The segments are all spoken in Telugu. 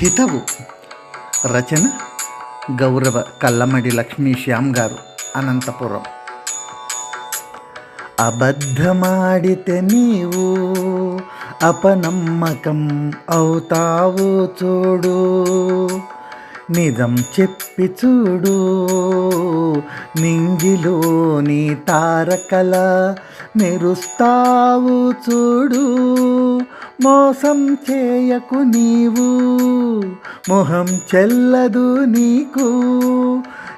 హితవు. రచన గౌరవ కల్లమడి లక్ష్మీ శ్యామ్ గారు అనంతపురం. అబద్ధమాడితే నీవు అపనమ్మకం అవుతావు చూడు. నిజం చెప్పి చూడు. నింగిలోని తారకల మెరుస్తావు చూడు. మోసం చేయకు నీవు మొహం చెల్లదు నీకు.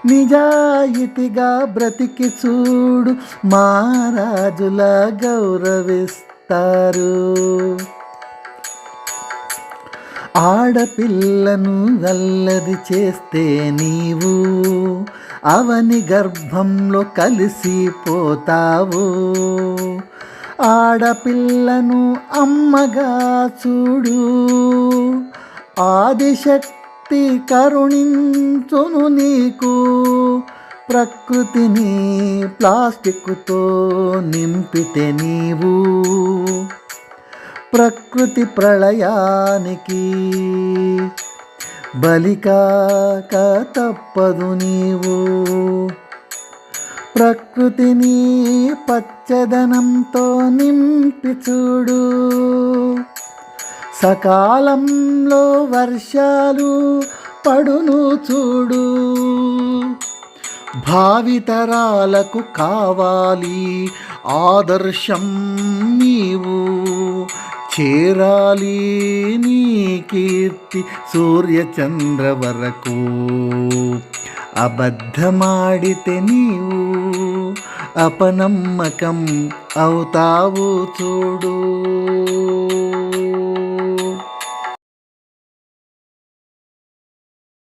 నిజాయితీగా బ్రతికి చూడు మహారాజుల గౌరవిస్తారు. ఆడపిల్లను అల్లది చేస్తే నీవు అవని గర్భంలో కలిసిపోతావు. ఆడపిల్లను అమ్మగా చూడు. ఆదిశక్తి కరుణించును నీకు. ప్రకృతిని ప్లాస్టిక్తో నింపితే నీవు. ప్రకృతి ప్రళయానికి బలికాక తప్పదు నీవు. ప్రకృతిని పచ్చదనంతో నింపి చూడు సకాలంలో వర్షాలు పడును చూడు. భావితరాలకు కావాలి ఆదర్శం నీవు. చేరాలి నీ కీర్తి సూర్యచంద్ర వరకు. అబద్ధమాడితే నీవు అపనమ్మకం అవుతావు చూడు.